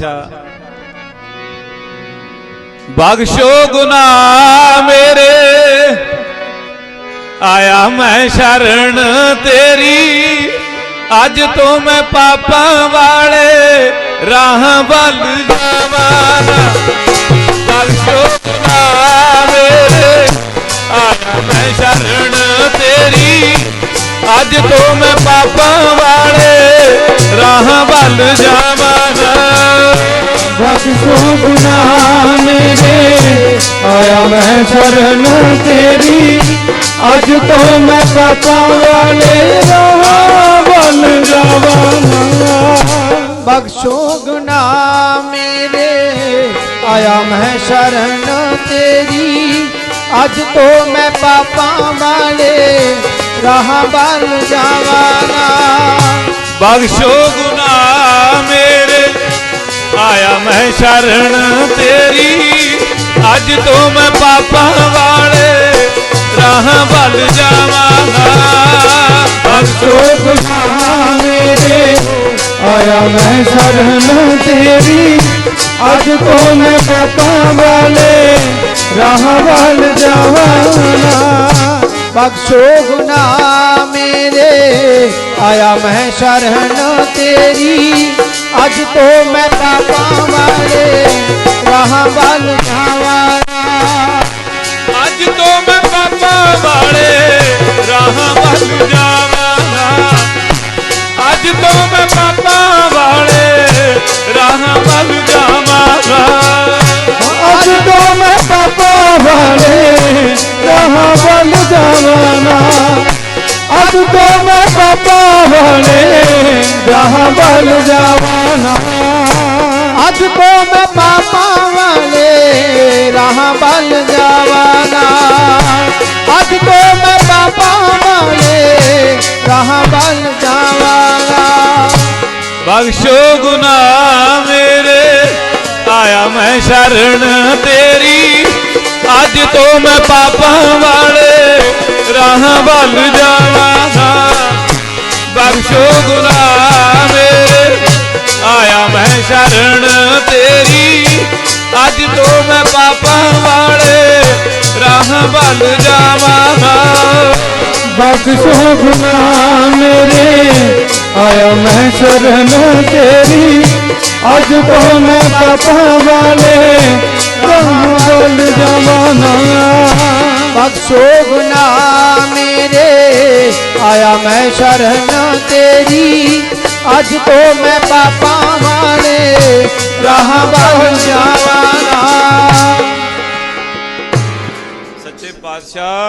अच्छा। बख्शो गुना मेरे। आया मैं शरण तेरी। अज तो मैं पापा वाले राह बल जावाना। बख्शो गुना मेरे। आया मैं शरण तेरी। अज तो मैं पापा वाले राह बल जावा गुना मेरे आया मैं शरण तेरी। अज तो मैं बतावा ले बन रवाना बख्शो गुना मेरे, आया मैं शरण तेरी। अज तो मैं पापा वाले रहा बन जावाना बख्शो गुना ਆਇਆ ਮੈਂ ਸ਼ਰਨ ਤੇਰੀ ਅੱਜ ਤੋਂ ਮੈਂ ਪਾਪਾਂ ਵਾਲੇ ਰਾਹਾਂ ਵੱਲ ਜਾਵਾਂਗਾ ਬਖਸ਼ੋ ਗੁਨਾਹ ਮੇਰੇ ਆਇਆ ਮੈਂ ਸ਼ਰਨ ਤੇਰੀ ਅੱਜ ਤੋਂ ਮੈਂ ਪਾਪਾਂ ਵਾਲੇ ਰਾਹ ਵੱਲ ਜਾਵਾਂ ਬਖਸ਼ੋ ਗੁਨਾਹ ਮੇਰੇ ਆਇਆ ਮੈਂ ਸ਼ਰਨ ਤੇਰੀ आज तो मैं बाबा वाले वहाँ बाल तो मैं पता बने बल जवाना। अज को तो मैं पापा वाले रहा बल जवाना। अज को तो मैं पापा वाले रहा बल जवाना। बख्शो गुना मेरे, आया मैं शरण तेरी। अज तो मैं पापा वाले रहा बल जा अब शो आया मैं शरण तेरी। अज तो मैं पापा वाले राह बल जावा बख्शो गुलाम मेरे। आया मैं शरण तेरी। अज तो मैं पापा वाले राह बल जावाना बख्शो गुना मेरे आया मैं शरण तेरी। अज तो मैं पापा मारे रहा बहु जावाना। सच्चे पातशाह